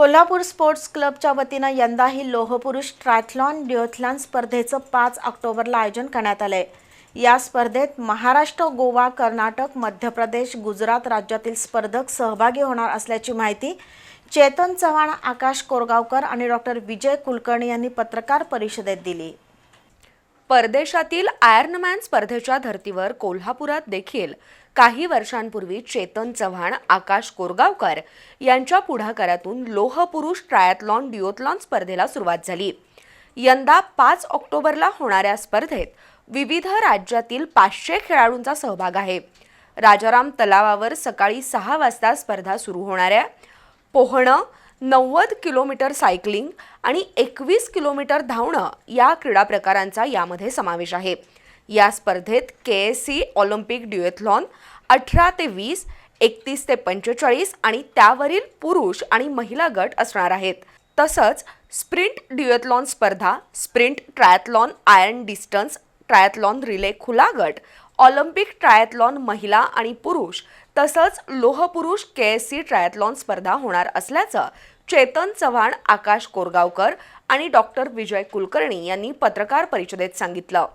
Kolhapur sports क्लबच्या वतीनं यंदाही लोहपुरुष ट्रायथलॉन डिओथलॉन स्पर्धेचं पाच ऑक्टोबरला आयोजन करण्यात आलंय. या स्पर्धेत महाराष्ट्र गोवा कर्नाटक मध्य प्रदेश गुजरात राज्यातील स्पर्धक सहभागी होणार असल्याची माहिती चेतन चव्हाण आकाश कोरगावकर आणि डॉक्टर विजय कुलकर्णी यांनी पत्रकार परिषदेत दिली. परदेशातील आयर्नमॅन स्पर्धेच्या धर्तीवर कोल्हापुरात देखील काही वर्षांपूर्वी चेतन चव्हाण आकाश कोरगावकर यांच्या पुढाकारातून लोहपुरुष ट्रायथलॉन डिओथलॉन स्पर्धेला सुरुवात झाली. यंदा पाच ऑक्टोबरला होणाऱ्या स्पर्धेत विविध राज्यातील पाचशे खेळाडूंचा सहभाग आहे. राजाराम तलावावर सकाळी सहा वाजता स्पर्धा सुरू होणाऱ्या पोहणं नव्वद किलोमीटर सायकलिंग आणि एकवीस किलोमीटर धावणं या क्रीडा प्रकारांचा यामध्ये समावेश आहे. या स्पर्धेत K S C olympic duathlon अठरा ते वीस एकतीस ते पंचेचाळीस आणि त्यावरील पुरुष आणि महिला गट असणार आहेत. तसंच स्प्रिंट ड्युएथलॉन स्पर्धा sprint triathlon iron distance triathlon relay खुला गट ऑलिम्पिक ट्रायथलॉन महिला आणि पुरुष तसंच लोहपुरुष के एस सी ट्रायथलॉन स्पर्धा होणार असल्याचं चेतन चव्हाण आकाश कोरगावकर आणि डॉक्टर विजय कुलकर्णी यांनी पत्रकार परिषदेत सांगितलं.